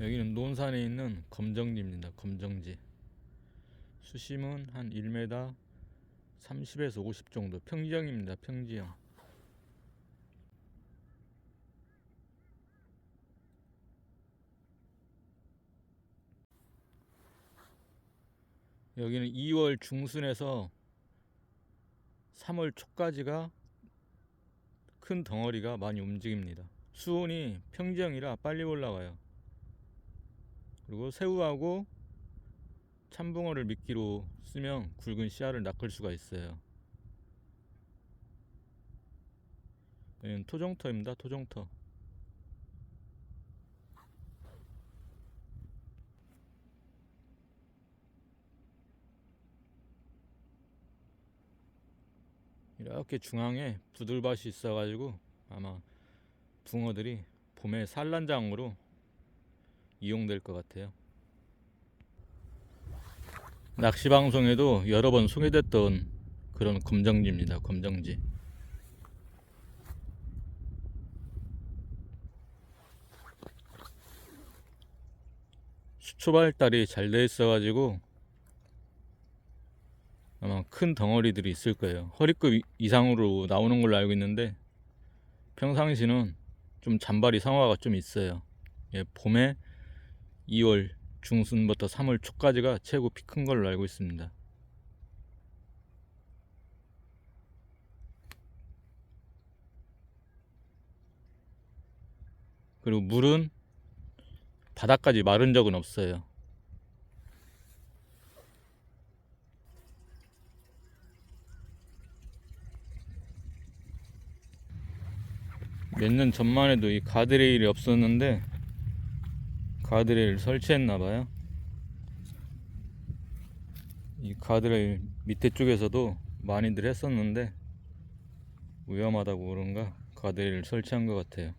여기는 논산에 있는 검정지입니다. 검정지. 수심은 한 1m 30에서 50 정도. 평지형입니다. 평지형. 여기는 2월 중순에서 3월 초까지가 큰 덩어리가 많이 움직입니다. 수온이 평지형이라 빨리 올라와요. 그리고 새우하고 참붕어를 미끼로 쓰면 굵은 씨알을 낚을 수가 있어요. 여기는 토종터입니다. 토종터. 이렇게 중앙에 부들밭이 있어가지고 아마 붕어들이 봄에 산란장으로 이용될 것 같아요. 낚시 방송에도 여러 번 소개됐던 그런 검정지입니다. 검정지. 수초 발달이 잘 돼 있어 가지고 아마 큰 덩어리들이 있을 거예요. 허리급 이- 이상으로 나오는 걸로 알고 있는데 평상시는 좀 잔발이 상어가 좀 있어요. 예, 봄에 2월 중순부터 3월 초까지가 최고 피 큰 걸로 알고 있습니다. 그리고 물은 바닥까지 마른 적은 없어요. 몇 년 전만 해도 이 가드레일이 없었는데 가드레일 설치했나 봐요. 이 가드레일 밑에 쪽에서도 많이들 했었는데 위험하다고 그런가 가드레일 설치한 것 같아요.